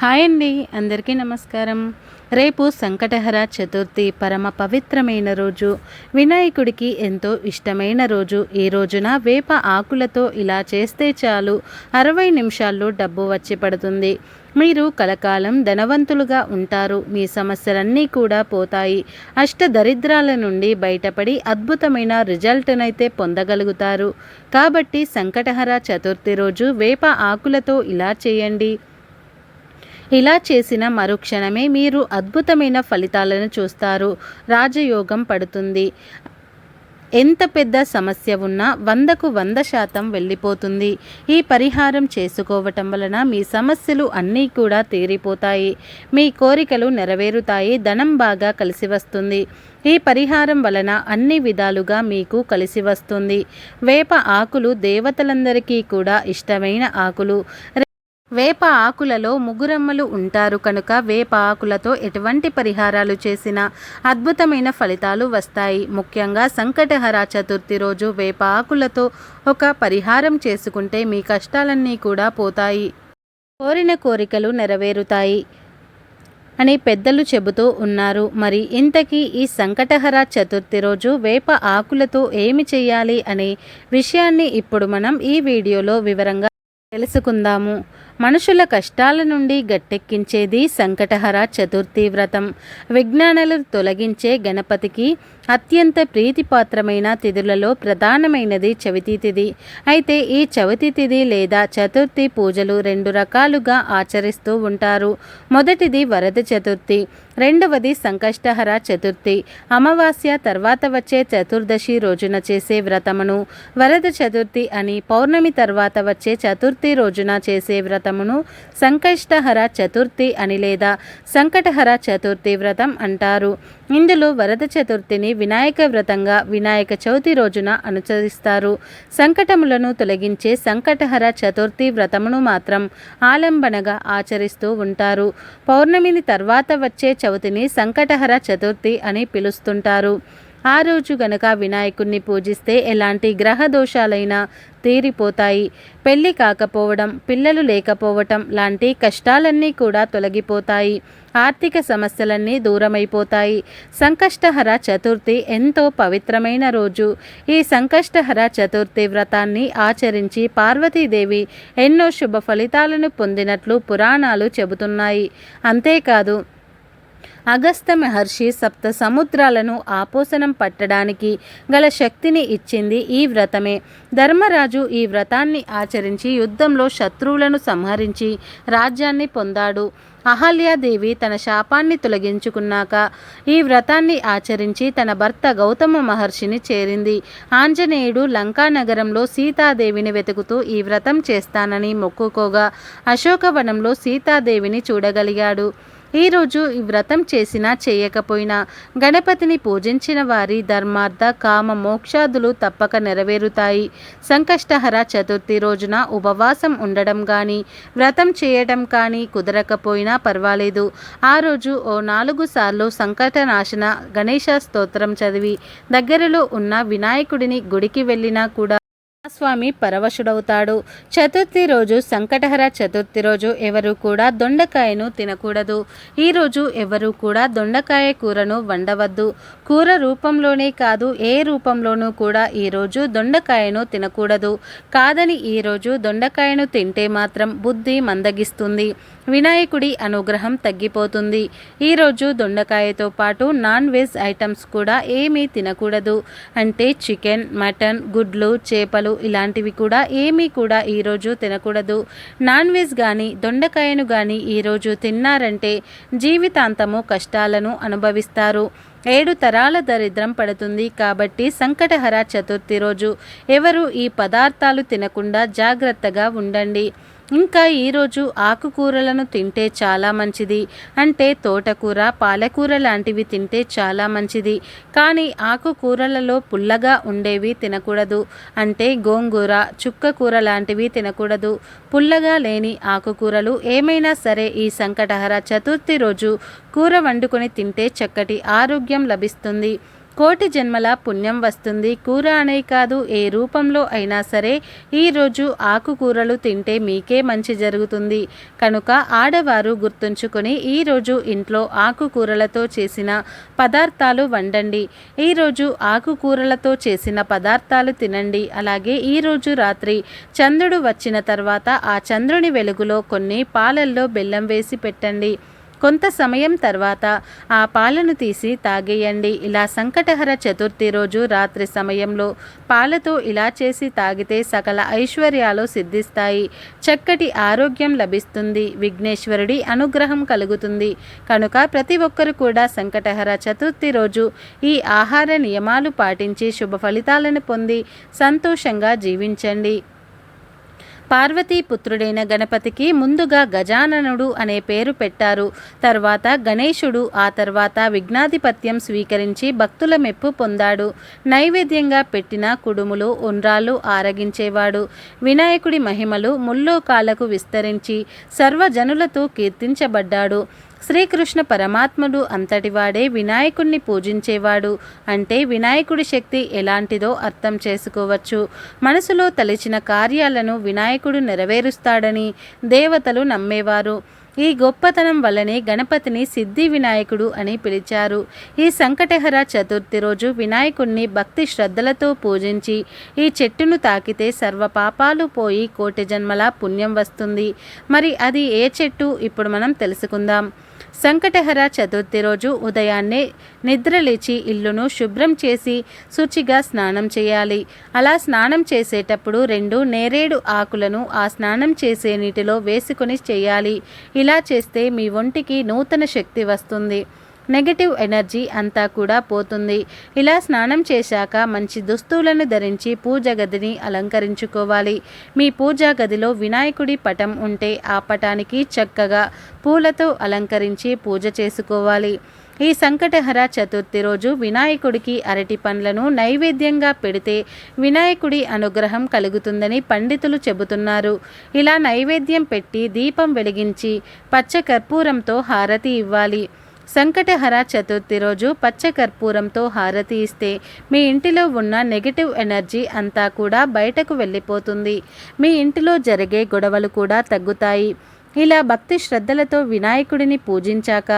Hi అండి అందరికీ నమస్కారం. రేపు సంకటహర చతుర్థి పరమ పవిత్రమైన రోజు. వినాయకుడికి ఎంతో ఇష్టమైన రోజు. ఈ రోజున వేప ఆకులతో ఇలా చేస్తే చాలు. అరవై నిమిషాల్లో డబ్బు వచ్చి పడుతుంది. మీరు కలకాలం ధనవంతులుగా ఉంటారు. మీ సమస్యలన్నీ కూడా పోతాయి. అష్ట దరిద్రాల నుండి బయటపడి అద్భుతమైన రిజల్ట్నైతే పొందగలుగుతారు. కాబట్టి సంకటహర చతుర్థి రోజు వేప ఆకులతో ఇలా చేయండి. ఇలా చేసిన మరుక్షణమే మీరు అద్భుతమైన ఫలితాలను చూస్తారు. రాజయోగం పడుతుంది. ఎంత పెద్ద సమస్య ఉన్నా వందకు వంద శాతం వెళ్ళిపోతుంది. ఈ పరిహారం చేసుకోవటం వలన మీ సమస్యలు అన్నీ కూడా తీరిపోతాయి. మీ కోరికలు నెరవేరుతాయి. ధనం బాగా కలిసి వస్తుంది. ఈ పరిహారం వలన అన్ని విధాలుగా మీకు కలిసి వస్తుంది. వేప ఆకులు దేవతలందరికీ కూడా ఇష్టమైన ఆకులు. వేప ఆకులలో ముగ్గురమ్మలు ఉంటారు కనుక వేప ఆకులతో ఎటువంటి పరిహారాలు చేసినా అద్భుతమైన ఫలితాలు వస్తాయి. ముఖ్యంగా సంకటహర చతుర్థి రోజు వేప ఆకులతో ఒక పరిహారం చేసుకుంటే మీ కష్టాలన్నీ కూడా పోతాయి. కోరిన కోరికలు నెరవేరుతాయి అని పెద్దలు చెబుతూ ఉన్నారు. మరి ఇంతకీ ఈ సంకటహర చతుర్థి రోజు వేప ఆకులతో ఏమి చేయాలి అనే విషయాన్ని ఇప్పుడు మనం ఈ వీడియోలో వివరంగా తెలుసుకుందాము. మనుషుల కష్టాల నుండి గట్టెక్కించేది సంకటహర చతుర్థి వ్రతం. విజ్ఞానాలు తొలగించే గణపతికి అత్యంత ప్రీతిపాత్రమైన తిథులలో ప్రధానమైనది చవితి తిథి. అయితే ఈ చవితి తిథి లేదా చతుర్థి పూజలు రెండు రకాలుగా ఆచరిస్తూ ఉంటారు. మొదటిది వరద చతుర్థి రెండవది సంకష్టహర చతుర్థి. అమావాస్య తర్వాత వచ్చే చతుర్దశి రోజున చేసే వ్రతమును వరద చతుర్థి అని పౌర్ణమి తర్వాత వచ్చే చతుర్థి రోజున చేసే వ్రతమును సంకష్టహర చతుర్థి అని లేదా సంకటహర చతుర్థి వ్రతం అంటారు. ఇందులో వరద చతుర్థిని వినాయక వ్రతంగా వినాయక చవితి రోజున అనుసరిస్తారు. సంకటములను తొలగించే సంకటహర చతుర్థి వ్రతమును మాత్రం ఆలంబనగా ఆచరిస్తూ ఉంటారు. పౌర్ణమిని తర్వాత వచ్చే చవితిని సంకటహర చతుర్థి అని పిలుస్తుంటారు. ఆ రోజు గనక వినాయకుణ్ణి పూజిస్తే ఎలాంటి గ్రహ దోషాలైనా తీరిపోతాయి. పెళ్ళి కాకపోవడం పిల్లలు లేకపోవటం లాంటి కష్టాలన్నీ కూడా తొలగిపోతాయి. ఆర్థిక సమస్యలన్నీ దూరమైపోతాయి. సంకష్టహర చతుర్థి ఎంతో పవిత్రమైన రోజు. ఈ సంకష్టహర చతుర్థి వ్రతాన్ని ఆచరించి పార్వతీదేవి ఎన్నో శుభ ఫలితాలను పొందినట్లు పురాణాలు చెబుతున్నాయి. అంతేకాదు అగస్త మహర్షి సప్త సముద్రాలను ఆపోసనం పట్టడానికి గల శక్తిని ఇచ్చింది ఈ వ్రతమే. ధర్మరాజు ఈ వ్రతాన్ని ఆచరించి యుద్ధంలో శత్రువులను సంహరించి రాజ్యాన్ని పొందాడు. అహల్యాదేవి తన శాపాన్ని తొలగించుకున్నాక ఈ వ్రతాన్ని ఆచరించి తన భర్త గౌతమ మహర్షిని చేరింది. ఆంజనేయుడు లంకానగరంలో సీతాదేవిని వెతుకుతూ ఈ వ్రతం చేస్తానని మొక్కుకోగా అశోకవనంలో సీతాదేవిని చూడగలిగాడు. ఈరోజు ఈ వ్రతం చేసినా చేయకపోయినా గణపతిని పూజించిన వారి ధర్మార్థ కామ మోక్షాదులు తప్పక నెరవేరుతాయి. సంకష్టహర చతుర్థి రోజున ఉపవాసం ఉండడం కానీ వ్రతం చేయడం కానీ కుదరకపోయినా పర్వాలేదు. ఆ రోజు ఓ నాలుగు సార్లు సంకటనాశన గణేష స్తోత్రం చదివి దగ్గరలో ఉన్న వినాయకుడిని గుడికి వెళ్ళినా కూడా స్వామి పరవశుడవుతాడు. చతుర్థి రోజు సంకటహర చతుర్థి రోజు ఎవరు కూడా దొండకాయను తినకూడదు. ఈరోజు ఎవరు కూడా దొండకాయ కూరను వండవద్దు. కూర రూపంలోనే కాదు ఏ రూపంలోనూ కూడా ఈరోజు దొండకాయను తినకూడదు. కాదని ఈరోజు దొండకాయను తింటే మాత్రం బుద్ధి మందగిస్తుంది. వినాయకుడి అనుగ్రహం తగ్గిపోతుంది. ఈరోజు దొండకాయతో పాటు నాన్ వెజ్ ఐటమ్స్ కూడా ఏమీ తినకూడదు. అంటే చికెన్ మటన్ గుడ్లు చేపలు ఇలాంటివి కూడా ఏమీ కూడా ఈరోజు తినకూడదు. నాన్ వెజ్ కానీ దొండకాయను కానీ ఈరోజు తిన్నారంటే జీవితాంతము కష్టాలను అనుభవిస్తారు. ఏడు తరాల దరిద్రం పడుతుంది కాబట్టి సంకటహర చతుర్థి రోజు ఎవరు ఈ పదార్థాలు తినకుండా జాగ్రత్తగా ఉండండి. ఇంకా ఈరోజు ఆకుకూరలను తింటే చాలా మంచిది. అంటే తోటకూర పాలకూర లాంటివి తింటే చాలా మంచిది. కానీ ఆకుకూరలలో పుల్లగా ఉండేవి తినకూడదు. అంటే గోంగూర చుక్కకూర లాంటివి తినకూడదు. పుల్లగా లేని ఆకుకూరలు ఏమైనా సరే ఈ సంకటహర చతుర్థి రోజు కూర వండుకొని తింటే చక్కటి ఆరోగ్యం లభిస్తుంది. కోటి జన్మల పుణ్యం వస్తుంది. కూర అనే కాదు ఏ రూపంలో అయినా సరే ఈరోజు ఆకుకూరలు తింటే మీకే మంచి జరుగుతుంది. కనుక ఆడవారు గుర్తుంచుకొని ఈరోజు ఇంట్లో ఆకుకూరలతో చేసిన పదార్థాలు వండండి. ఈరోజు ఆకుకూరలతో చేసిన పదార్థాలు తినండి. అలాగే ఈరోజు రాత్రి చంద్రుడు వచ్చిన తర్వాత ఆ చంద్రుని వెలుగులో కొన్ని పాలల్లో బెల్లం వేసి పెట్టండి. కొంత సమయం తర్వాత ఆ పాలను తీసి తాగేయండి. ఇలా సంకటహర చతుర్థి రోజు రాత్రి సమయంలో పాలతో ఇలా చేసి తాగితే సకల ఐశ్వర్యాలు సిద్ధిస్తాయి. చక్కటి ఆరోగ్యం లభిస్తుంది. విఘ్నేశ్వరుడి అనుగ్రహం కలుగుతుంది. కనుక ప్రతి ఒక్కరు కూడా సంకటహర చతుర్థి రోజు ఈ ఆహార నియమాలు పాటించి శుభ ఫలితాలను పొంది సంతోషంగా జీవించండి. పార్వతీ పుత్రుడైన గణపతికి ముందుగా గజాననుడు అనే పేరు పెట్టారు. తర్వాత గణేశుడు ఆ తర్వాత విఘ్నాధిపత్యం స్వీకరించి భక్తుల మెప్పు పొందాడు. నైవేద్యంగా పెట్టిన కుడుములు ఉండ్రాలు ఆరగించేవాడు. వినాయకుడి మహిమలు ముల్లోకాలకు విస్తరించి సర్వజనులతో కీర్తించబడ్డాడు. శ్రీకృష్ణ పరమాత్ముడు అంతటివాడే వినాయకుణ్ణి పూజించేవాడు. అంటే వినాయకుడి శక్తి ఎలాంటిదో అర్థం చేసుకోవచ్చు. మనసులో తలిచిన కార్యాలను వినాయకుడు నెరవేరుస్తాడని దేవతలు నమ్మేవారు. ఈ గొప్పతనం వల్లనే గణపతిని సిద్ధి వినాయకుడు అని పిలిచారు. ఈ సంకటహర చతుర్థి రోజు వినాయకుడిని భక్తి శ్రద్ధలతో పూజించి ఈ చెట్టును తాకితే సర్వ పాపాలు పోయి కోటి జన్మల పుణ్యం వస్తుంది. మరి అది ఏ చెట్టు? ఇప్పుడు మనం తెలుసుకుందాం. సంకటహర చతుర్థి రోజు ఉదయాన్నే నిద్రలేచి ఇల్లును శుభ్రం చేసి శుచిగా స్నానం చేయాలి. అలా స్నానం చేసేటప్పుడు రెండు నేరేడు ఆకులను ఆ స్నానం చేసే నీటిలో వేసుకొని చేయాలి. ఇలా చేస్తే మీ ఒంటికి నూతన శక్తి వస్తుంది. నెగటివ్ ఎనర్జీ అంతా కూడా పోతుంది. ఇలా స్నానం చేశాక మంచి దుస్తులను ధరించి పూజ గదిని అలంకరించుకోవాలి. మీ పూజా గదిలో వినాయకుడి పటం ఉంటే ఆ పటానికి చక్కగా పూలతో అలంకరించి పూజ చేసుకోవాలి. ఈ సంకటహర చతుర్థి రోజు వినాయకుడికి అరటి పండ్లను నైవేద్యంగా పెడితే వినాయకుడి అనుగ్రహం కలుగుతుందని పండితులు చెబుతున్నారు. ఇలా నైవేద్యం పెట్టి దీపం వెలిగించి పచ్చ కర్పూరంతో హారతి ఇవ్వాలి. సంకటహర చతుర్థి రోజు పచ్చ కర్పూరంతో హారతి ఇస్తే మీ ఇంటిలో ఉన్న నెగిటివ్ ఎనర్జీ అంతా కూడా బయటకు వెళ్ళిపోతుంది. మీ ఇంటిలో జరిగే గొడవలు కూడా తగ్గుతాయి. ఇలా భక్తి శ్రద్ధలతో వినాయకుడిని పూజించాక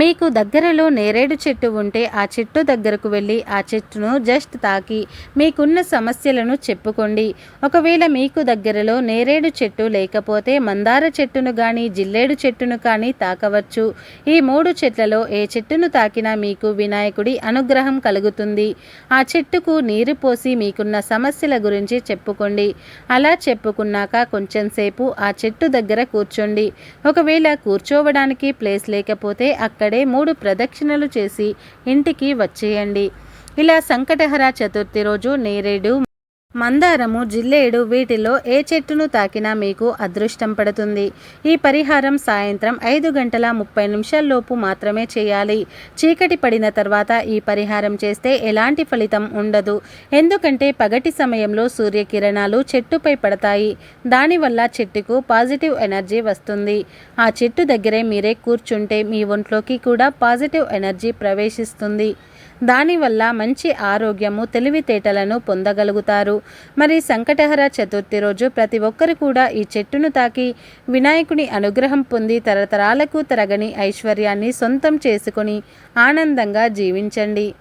మీకు దగ్గరలో నేరేడు చెట్టు ఉంటే ఆ చెట్టు దగ్గరకు వెళ్ళి ఆ చెట్టును జస్ట్ తాకి మీకున్న సమస్యలను చెప్పుకోండి. ఒకవేళ మీకు దగ్గరలో నేరేడు చెట్టు లేకపోతే మందార చెట్టును కానీ జిల్లేడు చెట్టును కానీ తాకవచ్చు. ఈ మూడు చెట్లలో ఏ చెట్టును తాకినా మీకు వినాయకుడి అనుగ్రహం కలుగుతుంది. ఆ చెట్టుకు నీరు పోసి మీకున్న సమస్యల గురించి చెప్పుకోండి. అలా చెప్పుకున్నాక కొంచెం సేపు ఆ చెట్టు దగ్గర కూర్చోండి. ఒకవేళ కూర్చోవడానికి ప్లేస్ లేకపోతే అక్కడ అక్కడే మూడు ప్రదక్షిణలు చేసి ఇంటికి వచ్చేయండి. ఇలా సంకటహర చతుర్థి రోజు నేరేడు మందారము జిల్లేడు వీటిలో ఏ చెట్టును తాకినా మీకు అదృష్టం పడుతుంది. ఈ పరిహారం సాయంత్రం ఐదు గంటల ముప్పై నిమిషాల్లోపు మాత్రమే చేయాలి. చీకటి పడిన తర్వాత ఈ పరిహారం చేస్తే ఎలాంటి ఫలితం ఉండదు. ఎందుకంటే పగటి సమయంలో సూర్యకిరణాలు చెట్టుపై పడతాయి. దానివల్ల చెట్టుకు పాజిటివ్ ఎనర్జీ వస్తుంది. ఆ చెట్టు దగ్గరే మీరే కూర్చుంటే మీ ఒంట్లోకి కూడా పాజిటివ్ ఎనర్జీ ప్రవేశిస్తుంది. దానివల్ల మంచి ఆరోగ్యము తెలివితేటలను పొందగలుగుతారు. మరి సంకటహర చతుర్థి రోజు ప్రతి ఒక్కరు కూడా ఈ చెట్టును తాకి వినాయకుని అనుగ్రహం పొంది తరతరాలకు తరగని ఐశ్వర్యాన్ని సొంతం చేసుకొని ఆనందంగా జీవించండి.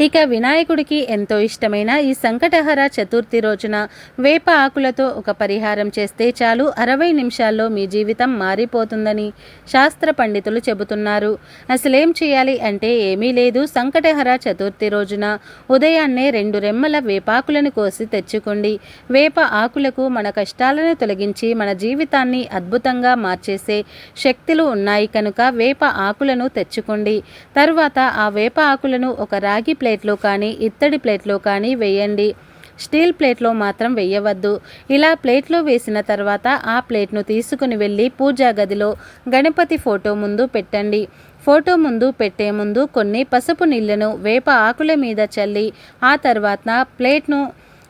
ఇక వినాయకుడికి ఎంతో ఇష్టమైన ఈ సంకటహర చతుర్థి రోజున వేప ఆకులతో ఒక పరిహారం చేస్తే చాలు అరవై నిమిషాల్లో మీ జీవితం మారిపోతుందని శాస్త్ర పండితులు చెబుతున్నారు. అసలేం చేయాలి అంటే ఏమీ లేదు. సంకటహర చతుర్థి రోజున ఉదయాన్నే రెండు రెమ్మల వేపాకులను కోసి తెచ్చుకోండి. వేప ఆకులకు మన కష్టాలను తొలగించి మన జీవితాన్ని అద్భుతంగా మార్చేసే శక్తులు ఉన్నాయి కనుక వేప ఆకులను తెచ్చుకోండి. తర్వాత ఆ వేప ఆకులను ఒక రాగి ప్లేట్లో కానీ ఇత్తడి ప్లేట్లో కానీ వేయండి. స్టీల్ ప్లేట్లో మాత్రం వేయవద్దు. ఇలా ప్లేట్లో వేసిన తర్వాత ఆ ప్లేట్ను తీసుకుని వెళ్ళి పూజా గదిలో గణపతి ఫోటో ముందు పెట్టండి. ఫోటో ముందు పెట్టే ముందు కొన్ని పసుపు నీళ్ళను వేప ఆకుల మీద చల్లి ఆ తర్వాత ప్లేట్ను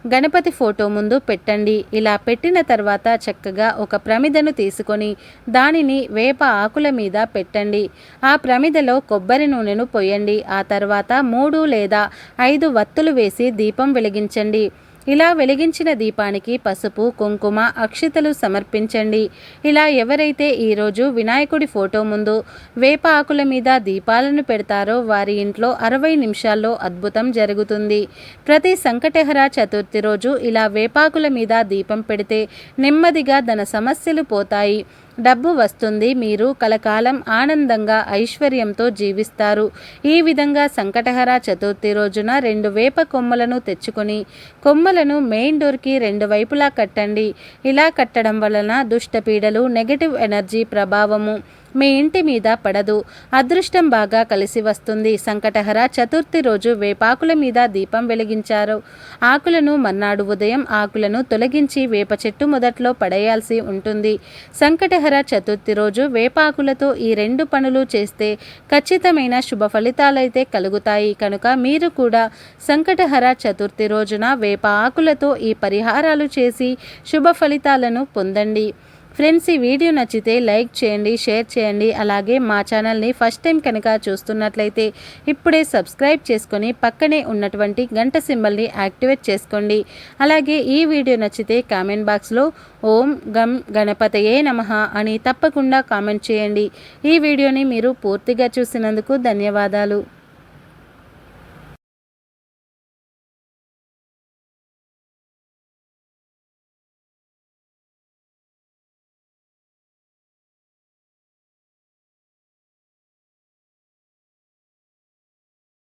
గణపతి ఫోటో ముందు పెట్టండి. ఇలా పెట్టిన తర్వాత చక్కగా ఒక ప్రమిదను తీసుకొని దానిని వేప ఆకుల మీద పెట్టండి. ఆ ప్రమిదలో కొబ్బరి నూనెను పోయండి. ఆ తర్వాత మూడు లేదా ఐదు వత్తులు వేసి దీపం వెలిగించండి. ఇలా వెలిగించిన దీపానికి పసుపు కుంకుమ అక్షితలు సమర్పించండి. ఇలా ఎవరైతే ఈరోజు వినాయకుడి ఫోటో ముందు వేప ఆకుల మీద దీపాలను పెడతారో వారి ఇంట్లో అరవై నిమిషాల్లో అద్భుతం జరుగుతుంది. ప్రతి సంకటహర చతుర్థి రోజు ఇలా వేపాకుల మీద దీపం పెడితే నెమ్మదిగా ధన సమస్యలు పోతాయి. డబ్బు వస్తుంది మీరు కలకాలం ఆనందంగా ఐశ్వర్యంతో జీవిస్తారు. ఈ విధంగా సంకటహర చతుర్థి రోజున రెండు వేప కొమ్మలను తెచ్చుకొని కొమ్మలను మెయిన్ డోర్కి రెండు వైపులా కట్టండి. ఇలా కట్టడం వలన దుష్టపీడలు నెగటివ్ ఎనర్జీ ప్రభావము. మీ ఇంటి మీద పడదు. అదృష్టం బాగా కలిసి వస్తుంది. సంకటహర చతుర్థి రోజు వేపాకుల మీద దీపం వెలిగించారు. ఆకులను మర్నాడు ఉదయం ఆకులను తొలగించి వేప చెట్టు మొదట్లో పడేయాల్సి ఉంటుంది. సంకటహర చతుర్థి రోజు వేపాకులతో ఈ రెండు పనులు చేస్తే ఖచ్చితమైన శుభ ఫలితాలైతే కలుగుతాయి. కనుక మీరు కూడా సంకటహర చతుర్థి రోజున వేప ఆకులతో ఈ పరిహారాలు చేసి శుభ ఫలితాలను పొందండి. ఫ్రెండ్స్ ఈ వీడియో నచ్చితే లైక్ చేయండి షేర్ చేయండి. అలాగే మా ఛానల్ని ఫస్ట్ టైం కనుక చూస్తున్నట్లయితే ఇప్పుడే సబ్స్క్రైబ్ చేసుకొని పక్కనే ఉన్నటువంటి గంట సింబల్ని యాక్టివేట్ చేసుకోండి. అలాగే ఈ వీడియో నచ్చితే కామెంట్ బాక్స్లో ఓం గం గణపతయే నమ అని తప్పకుండా కామెంట్ చేయండి. ఈ వీడియోని మీరు పూర్తిగా చూసినందుకు ధన్యవాదాలు.